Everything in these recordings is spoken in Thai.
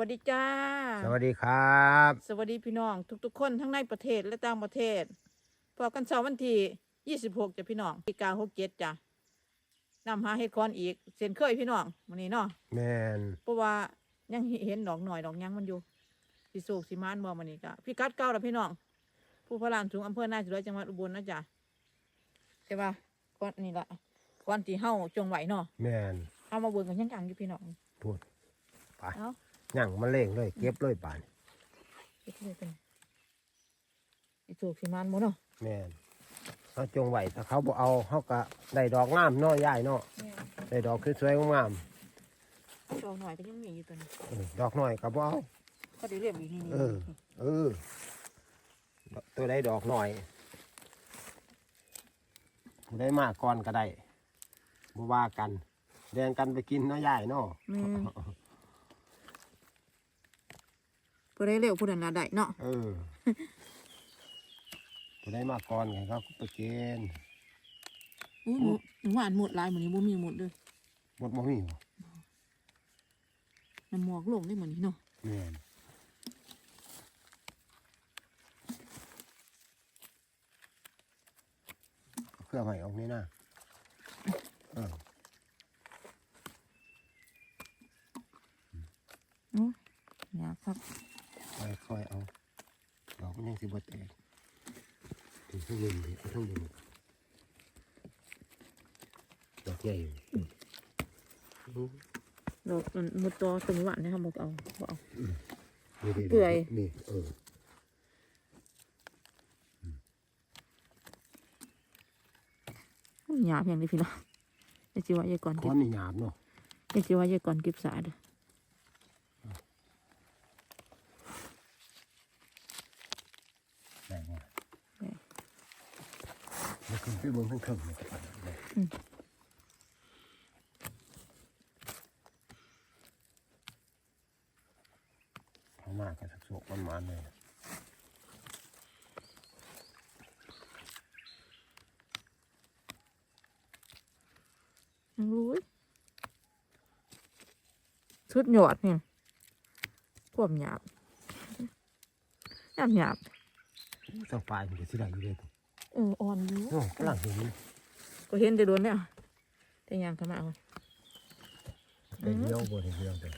สวัสดีจ้า สวัสดีครับ สวัสดีพี่น้อง ทุกๆ คนทั้งในประเทศและต่างประเทศพอกันเสาร์วันที่26จ้ะพี่น้องปีกาหกเจ็ดจ้ะนำหาเฮ็ดคอนอีกเส้นเคยพี่น้องวันนี้เนาะแมนเพราะว่ายังเห็นดอกหน่อยดอกหยังมันอยู่สิโศกสิมานบ่มันนี่จ้ะพี่กัดเก่าแล้วพี่น้อง ผู้พระลานสูงอำเภอนาจุรจังหวัดอุบลนะจ๊ะใช่ป่ะก้อนนี่ละก้อนที่เฮาจงไหวเนาะแมนเอามาเบิ่งกันยังกังอยู่พี่น้องพูดไปเอา ย่างมาเล่งเลยเก็บเลยป่านเฮ็ดเลยเป็นสิโศกสิมานบ่เนาะแมนเขาจงไหวถ้าเขาบ่เอาเขาก็ได้ดอกงามเน้อยใหญ่เนาะได้ดอกสวยๆงามดอกหน่อยก็ยังมีอยู่ตัวนี้ๆเออดอกน้อยก็บ่เอาก็เดี๋ยวเรียบอีกนี่นี่เออ เออ ตัวได้ดอกหน่อยผู้ได้มากก่อนก็ได้บ่ว่ากัน แดงกันไปกินเน้อยใหญ่เนาะแม่น ผู้ใดเร็วผู้นั้นน่ะได้เนาะเออผู้ได้มากก่อนไงเขาก็ไปกินอู้หมูหมูหวานหมดหลายมื้อนี้บ่มีหมดเลยหมดบ่มีบ่น้ำหมอกลงได้มื้อนี้เนาะแม่นเอาเครื่องใหม่ออกนี่นะเอออยากครับ ค่อยๆเอาดอกมันยังสิบแตกถึงทั้งลุมดิเอาทั้งลุมดอกใหญ่อยู่อืมดอกมันหมดตอตรงหวานนะครับบ่เอาบ่เอานี่ดิเปื่อยนี่เออหยาบอย่างนี้พี่น้องไอ้จิว่าเยายก่อนค้เก็อบนนี่หยาบเนาะไอ้จิว่าเยายก่อนเก็บสาเด้อ แรงว่ะ มันขึ้นบนทั้งเทิงเขามากกับสักโศกมันมันเลยรู้ชุดหยอดเนี่ยความหยาบหยาบหยาบสังปลายมันจะสิได้อยู่เลย อออ่อนอยู่โอ้กำลังเห็นนี่ก็เห็นแต่โดนเนี่ยแต่ยังเข้ามาเอาได้เดียวบ่ได้เดียวเลย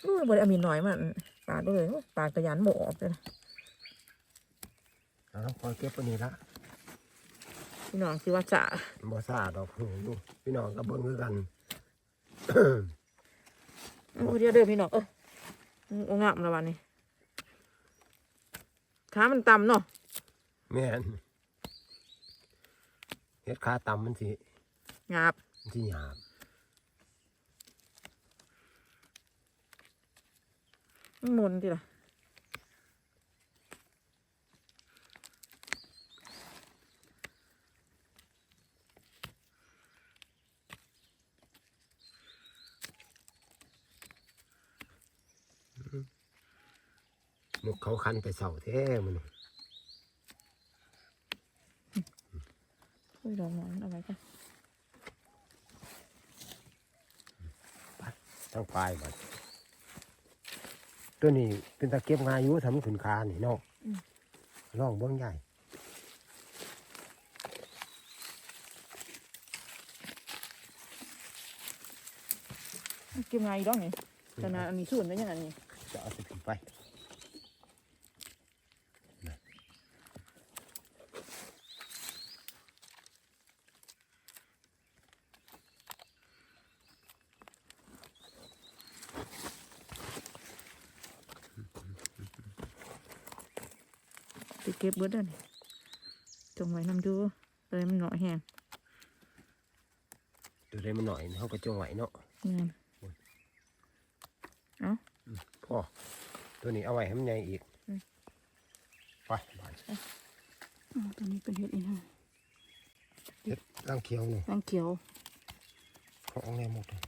เออบริอามีน้อยมันปาดเลยปาดกระยานหมออกเลยนะเอาคอยเก็บปนี้ละพี่น้องสิว่าจะบ่ซาดอกหูดูพี่น้องก็เบิ่งคือกันโอ้เดี๋ยวเด้อพี่น้องเออโอ้งามแล้ววันนี้ขามันต่ำเนาะแม่น เฮ็ดขาต่ำมันสิหยาบมันสิหยาบมันหมุนทีละนกเขาคันไปเสาแท้มัน อุ้ยดอกหมอนเอาไว้กันทั้งปลายบัดตัวนี้เป็นตะเก็บงายอยู่ทำขึ้นคานี่เนาะลองเบิ่งใหญ่เก็บไงอีกดอกนี่แต่นาอันนี้ส่วนได้ยังไงนี่จะเอาไปขึ้นไป ไปเก็บเบิดเด้อนี่จงไว้นำดูเลยมันหน่อยแห้งตัวได้มันหน่อยเขาก็จงไหวเนาะนี่นพ่อตัวนี้เอาไว้ให้มันใหญ่อีกอืมไปบาดอ๋อตัวนี้เป็นเห็ดอีห่าเฮ็ดร่างเขียวนี่แมงเขียวเขาเอาแน่หมดเลย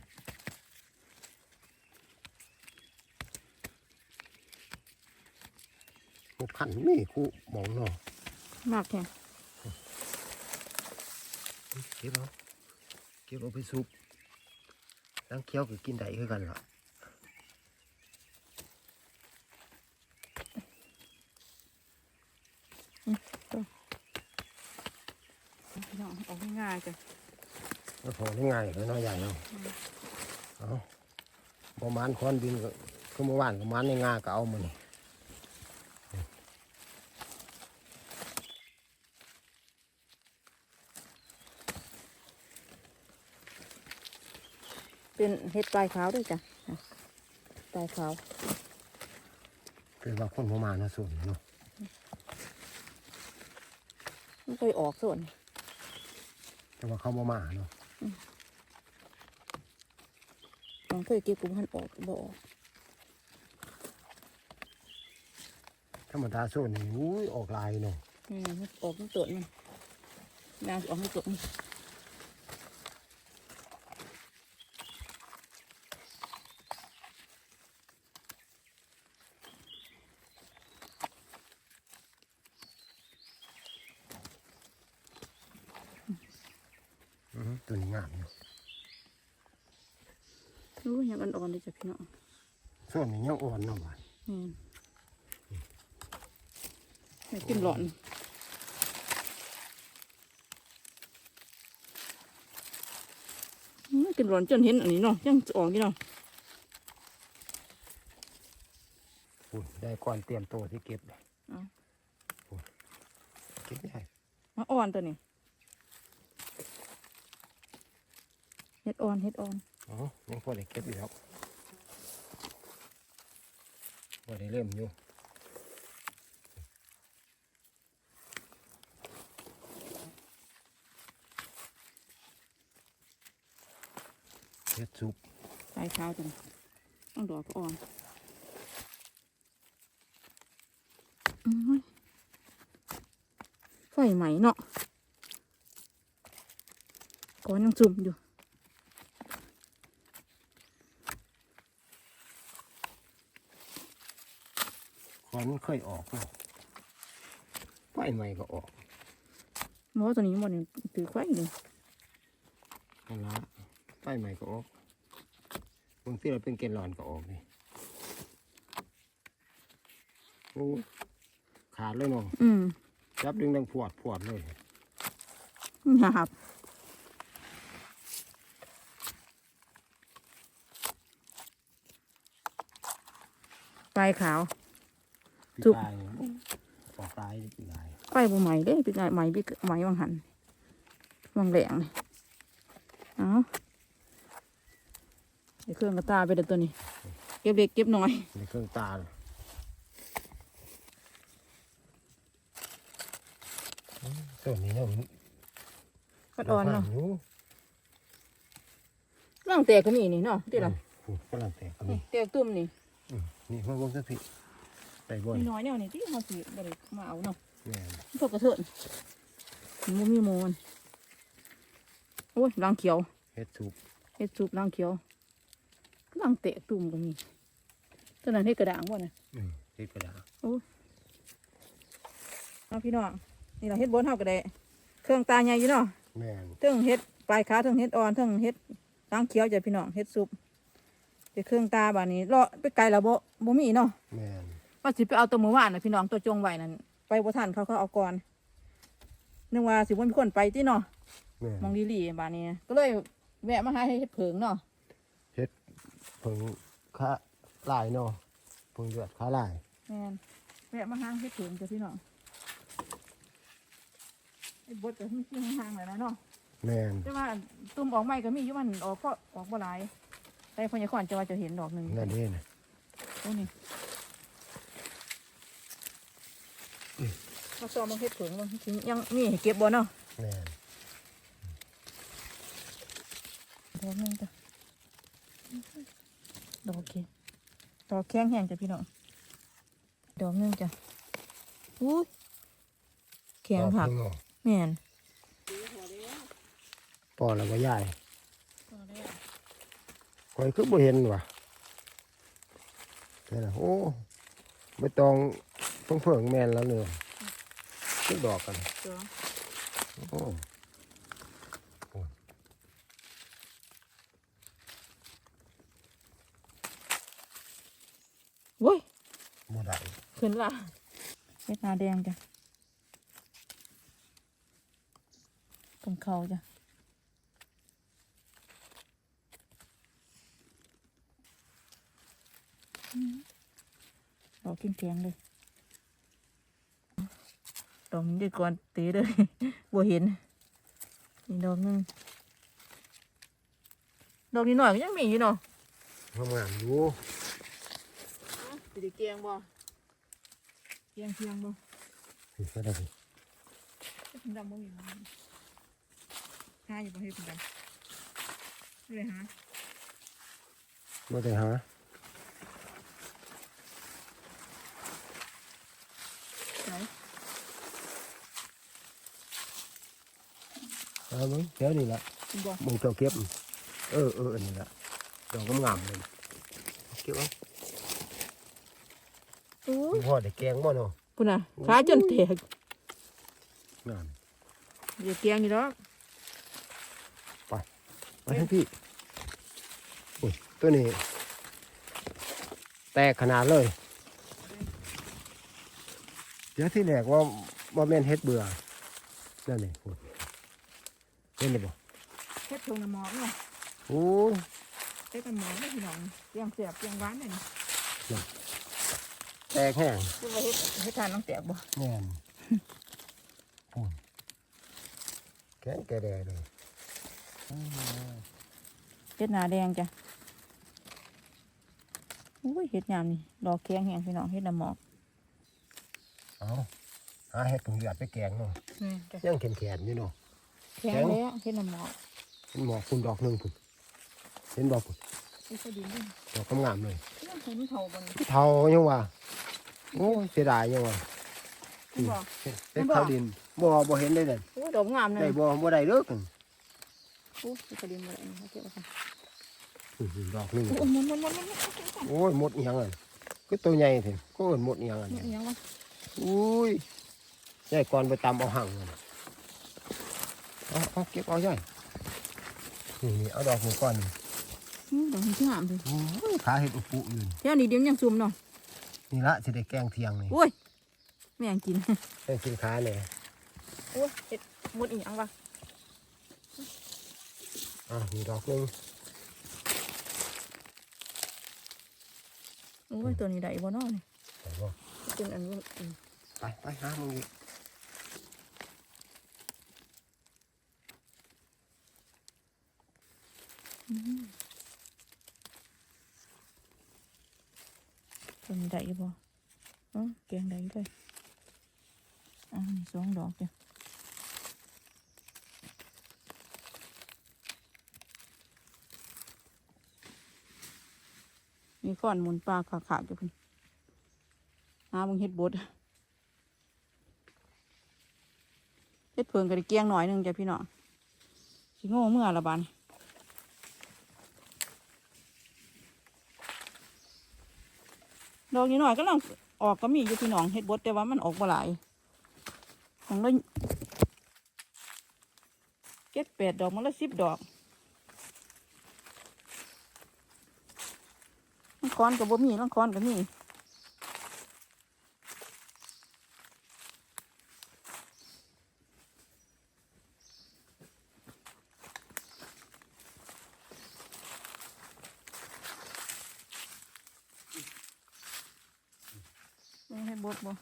พันนี่กูมองเนาะมากแค่เก็บเอาเก็บเอาไปซุปนังเคี้ยวก็กินได้คือกันเหรอออกง่ายจ้ะก็พอง่ายแล้วน้อยใหญ่เนาะเอาประมาณคอนดินก็เมื่อวานประมาณในงาก็เอามานี่ เป็นเห็ดปลายขาวด้วยจ้ะอะปลายขาวคือว่าคนประมาณนะส่วนเนาะไม่เคยออกส่วน แต่ว่าเขาประมาณเนาะน้องเคยเก็บกุ้งหันออกบ่ออกธรรมดาส่วนนี่อุ้ยออกลายเนาะอืมมันออกมันตัวมันนางสิออกมันตัวมัน อื้อหือตัวนี้งามอยู่ รู้ยังอ่อนๆเลยจ้ะพี่น้องส่วนนี้ยังอ่อนเนาะบ้านอืมไม่กินหลอนอืมกินหลอนจนเห็นอันนี้เนาะยังจะออกอยู่เนาะอุ้ยได้ก่อนเตรียมตัวที่เก็บเลยเอาอุ้ยเก็บได้มาอ่อนตัวนี้เห็ดอ่อนเห็ดอ่อน อ๋อยังพอได้เก็บอยู่แล้วพอได้เริ่มอยู่เฮ็ดซุปปลายขาวตัวนี้ต้องดอกอ่อนอืมไฟไหมเนาะก้อนยังจุ่มอยู่ ควันเคยออกเนาะไฟใหม่ก็ออกเพราะว่าตัวนี้มันยังถือไฟอยู่นั่นละไฟใหม่ก็ออกบางทีเราเป็นเกลอนก็ออกนี่โอ้ขาดเลยเนาะอืมจับดึงดังพวดพวดเลยหยาบปลายขาว ปีจุ๊บกายออกลายปีกายไฟบ่ใหม่เด้ปีกายใหม่ปีกใหม่วังหันวังแหลงนี่เอาเดี๋ยวเครื่องกระตาไปเดี๋ยวตัวนี้เก็บเล็กเก็บน้อยในเครื่องตาเลยตัวนี้เนาะกัดอ่อนเนาะอยู่ร่างแตกก็มีนี่เนาะที่ละอืมกำลังแตกก็มีแตกตุ่มนี่อืมนี่มาบนสักที ไปบนน้อยๆเนี่ยนี่ที่เขาสิบริมาเอาเนาะแม่นพวกกระเทินมันบ่มีโมมันโอ้ยรังเขียวเฮ็ดซุปเฮ็ดซุปรังเขียวรังแตกตุ่มก็มีตอนนั้นเฮ็ดกระด่างบ่นะอืมเฮ็ดกระดาษเอาพี่น้องนี่เราเฮ็ดบนเฮาก็ได้ เครื่องตาใหญ่อยู่เนาะ แม่นเทิงเฮ็ดปลายขาเทิงเฮ็ดอ่อนเทิงเฮ็ดรังเขียวจ้ะพี่น้องเฮ็ดซุปไปเครื่องตาบาดนี้เลาะไปไกลแล้วบ่บ่มีเนาะแม่น ว่าสิไปเอาตัวหมู่บ้านน่ะพี่น้องตัวจงไว้นั่นไปบ่ทันเขาเขาเอาก่อนนึกว่าสิบ่มีคนไปติเนาะแม่นมองดีหลีบานนี้ ก็เลยแวะมาหาเฮ็ดเผิงเนาะเพิ่งขาลายเนาะเพิ่งเดือดขาลายแม่นแวะมาหาเฮ็ดเผิงจ้ะพี่น้องไอ้บดก็มีที่ห่างๆหน่อยนะเนาะแม่นแต่ว่าตุ่มออกใหม่ก็มีอยู่มันออกก็ออกบ่หลายแต่พญาขอนจะว่าจะเห็นดอกหนึ่งนั่นเองนะโอ้นี่ มาซ้อมมาเฮ็ดเผิงบางทียังมีให้เก็บบ่เนาะแม่นดอกหนึงจ้ะดอกเข็ดอกแข็งแห้งจ้ะพี่น้องดอกหนึงจ้ะอุ้ยแข็งหักดอเนาะแม่นพอแล้วก็ย่ายคอยคือบ่เห็นว่ะแต่ละโอ้ไม่ต้องเพิ่งเพิ่งแม่นแล้วเนอ ขึ้นดอกกันโอ้โว้ยหมดได้ขึ้นละเฮ็ดนาแดงจ้ะตรงเขาจ้ะดอกกินแข็งเลย ดอกนี้เดี๋ยวก่อนตีเลยบ่เห็นนี่ดอกหนึงดอกนี้หน่อยก็ยังมีอยู่เนาะทำงานอยู่สิได้เกียงบ่เกียงเพียงบ่สิก็ได้สิเฮ็ดดำบ่มีมันหาอยู่บ่เฮ็ดดำเลยหาบ่ได้หา ไหน เอามึงแถวนี้ละบ่มึงเจ้าเก็บ เออเอออันนี้ละดอกงามๆเลยเก็บเอาโอ้ยพ่อได้แกงบ่เนาะพุ่นน่ะขาจนแตกงามเดี๋ยวเกียงอยู่ดอกไปทั้งพี่อุ้ยตัวนี้แตกขนาดเลยเดี๋ยวที่แรกว่าว่าแม่นเฮ็ดเบื่อนั่นนี่พูด เห็นได้บ่เฮ็ดทงน้ำหมอกเนาะโอ้ยเฮ็ดน้ำหมอกเด้อพี่น้องเกียงเสียบเกียงหวานนี่แตกแห้งคือว่าเฮ็ดเฮ็ดทานน้องแตกบ่แม่นพูดแข็งแกแดเลยอืมเฮ็ดหน้าแดงจ้ะอุ้ยเฮ็ดยามนี่ดอกแข็งแห้งพี่น้องเฮ็ดน้ำหมอกเอาหาเฮ็ดผงเลือดไปแกงเนาะแม่นจ้ะยังแข็งแขนอยู่เนาะ แข็งแล้วเฮ็ดน้ำหมอกเห็นหมอกคุณดอกหนึ่งพุ่นเห็นบอกพุ่นอีกดินนี่ดอกงามๆเลยยังเห็นเท่าบ่นี่เทายังว่าโอ้ยเสียดายยังว่ามันบ่เฮ็ดเทาดินบ่บ่เห็นได้เด่นโอ้ยดอกงามเลได้ยบ่บ่ได้เลิกโอ้ยอีกดินบ่ได้นี่เก็บไว้ก่อนดอกหนึงโอ้ยมันมันมันมันโอ้ยหมดอีหยังอะก็ตัวใหญ่แท้ก็เอิ้นหมดอีหยังอะมันยังวะอุ้ยใหญ่ก่อนไปตำเอาหั่งมัน เอาเอาเก็บเอาใหญ่นี่นี่เอาดอกหมูก่อนนี่อืมดอกนี้งามเลยโอ้ยขาเห็ดอุปุอยู่นี่เดี๋ยวนี้เดี๋ยวยังซุ่มเนาะนี่ละสิได้แกงเทียงนี่โอ้ยแม่งกินได้กินขาเนี่ยโอ้ยเฮ็ดหมดอีหยังวะอะนี่ดอกหนึงโอ้ยตัวนี้ได้บ่เนาะนี่ไปบ่เป็นอันนี้อืมไปไปหามึงอีก ตัวนี้ได้อยู่บ่เออแกงได้อยู่เลยอ่าสองดอกจ้ะมีข้อนมุนปลาขาขาดอยู่พิ่นหามึงเฮ็ดบดเฮ็ดเพิงกระเกียงหน่อยหนึงจ้ะพี่น้องสิโง่เมื่อละบาน ดอกนี้หน่อยก็ลังออกก็มีอยู่พี่น้องเฮ็ดบดแต่ว่ามันออกบ่หลายของละเก็ดแปดดอกมันละสิบดอกลังคอนกับบ่มีลังคอนกับมี บดบ่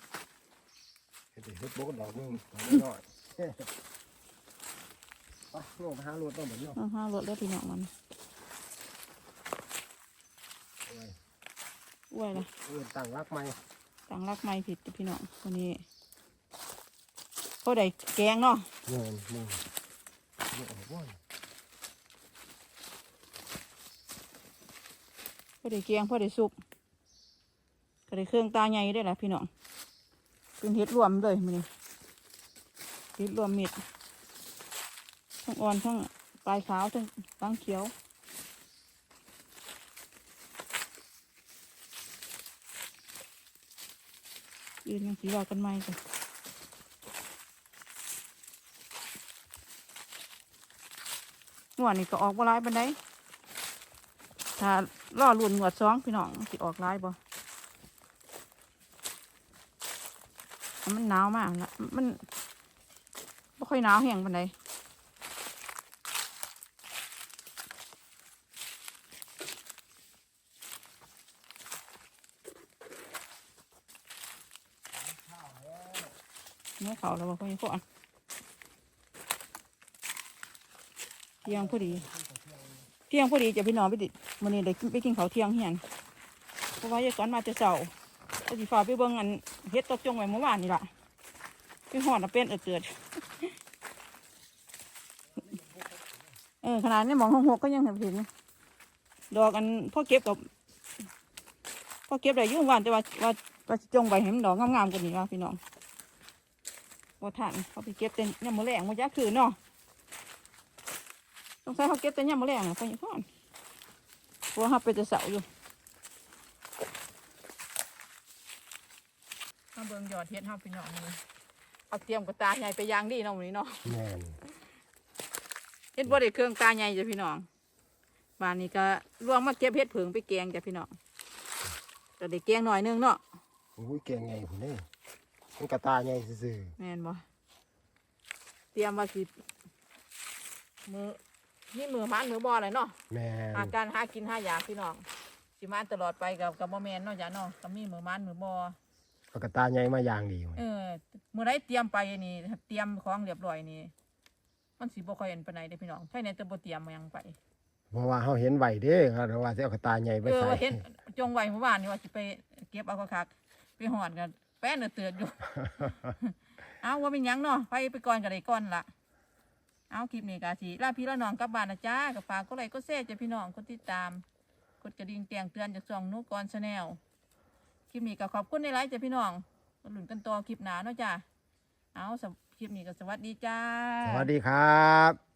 เฮ็ดเฮ็ดโบกดอกหนึงดอกน้อยๆไปโลกไปหารถต้องเหมือนเนาะเอาห้ารถแล้วพี่น้องมันเอาไว้อ้วยละเอื้อนตั้งรักไหมต่างรักไม่ผิดจ้ะพี่น้องวันนี้พอได้แกงเนาะเงินมึงเงินออกบ่อนพอได้แกงพอได้ซุป ก็ได้เครื่องตาใหญ่ได้แหละพี่น้องเป็นเห็ดรวมเลยมันนี่เห็ดรวมเม็ดทั้งอ่อนทั้งปลายขาวทั้งบางเขียวยืนยังสีว่ากันไหมกันงวดนี่ก็ออกบ่ร้ายปันไดถ้าล่อลุ่นงวดสองพี่น้องสิออกร้ายบ่ มันหนาวมากนะมันไม่ค่อยหนาวแห้งปานใดไม่เขาแล้วบอกว่าพวกเที่ยงพอดี เที่ยงพอดีจะไปนอนไปดิมันนี่เด็ไปกินเขาเที่ยงเหียนเพราะว่าจะสอนมาจะเจ้าร์จะฝ่าไปเบิ้งอัน เฮ็ดตกจงไว้เมื่อวานนี่ล่ะไปหอดเอาเป็นเออเกิด เออขนาดนี้มองหงหกก็ยังเห็นดอกอันพ่อเก็บกับพ่อเก็บได้ยุ่งวานแต่ว่าว่าว่าจงไว้ให้มันดอกงามๆกว่านี้ว่าพี่น้องว่าท่านเขาไปเก็บแต่ยามมื้อแรงมือยักคืนเนาะสงสัยเขาเก็บแต่ยามมื้อแรงอะพ่อยังพ่อนเพราะว่าเขาไปจะเสาอยู่ มาเบิ่งยอดเฮ็ดเฮาพี่น้องนี่เอาเตรียมกระตาใหญ่ไปยางดีเนาะมื้อนี้เนาะแม่นเฮ็ดบ่ได้เครื่องตาใหญ่จ้ะพี่น้องบ้านนี้ก็ลวงมาเก็บเฮ็ดผึ่งไปแกงจ้ะพี่น้องก็ได้แกงหน่อยนึงเนาะอุ้ยแกงไงผมนี่มันกระตาไงซื่อแม่นบ่เตรียมว่าสิมือนี่มือมันมือบ่เลยเนาะๆแม่หานการหากินหายากพี่น้องสิมันตลอดไปกับกับบ่แม่นเนาะจ้ะเนาะก็มีมือมันมือบ่ เอากระตาไงมาอย่างดีเว้ยเออมื้อใดเตรียมไปนี่เตรียมของเรียบร้อยนี่มันสิบ่ค่อยเห็นปานใดเด้อพี่น้องใช่แน่แต่บ่เตรียมหยังไปเพราะว่าเขาเห็นไหวเด้ครับว่าจะเอากระตาไงไปเออใส่ว่าเห็นจงไว้เมื่อวานนี่ว่าสิไปเก็บเอาคักๆไปหอดกันแป้นเตือนอยู่ เอาว่าเป็นหยังเนาะไปไปก่อนก็ได้ก่อนละเอาคลิปนี้กาสิลาพี่ละน้องกลับบ้านนะจ้ากับฝากก็ไลค์ก็แชร์จ้ะพี่น้องกดติดตาม กดกระดิ่งแจ้งเตือนจากช่องนุกกรชาแนล คลิปนี้ก็ขอบคุณในไลฟ์จ้ะพี่น้องหลุนกันต่อคลิปหนาเนาะจ้าเอาสำคลิปนี้ก็สวัสดีจ้า สวัสดีครับ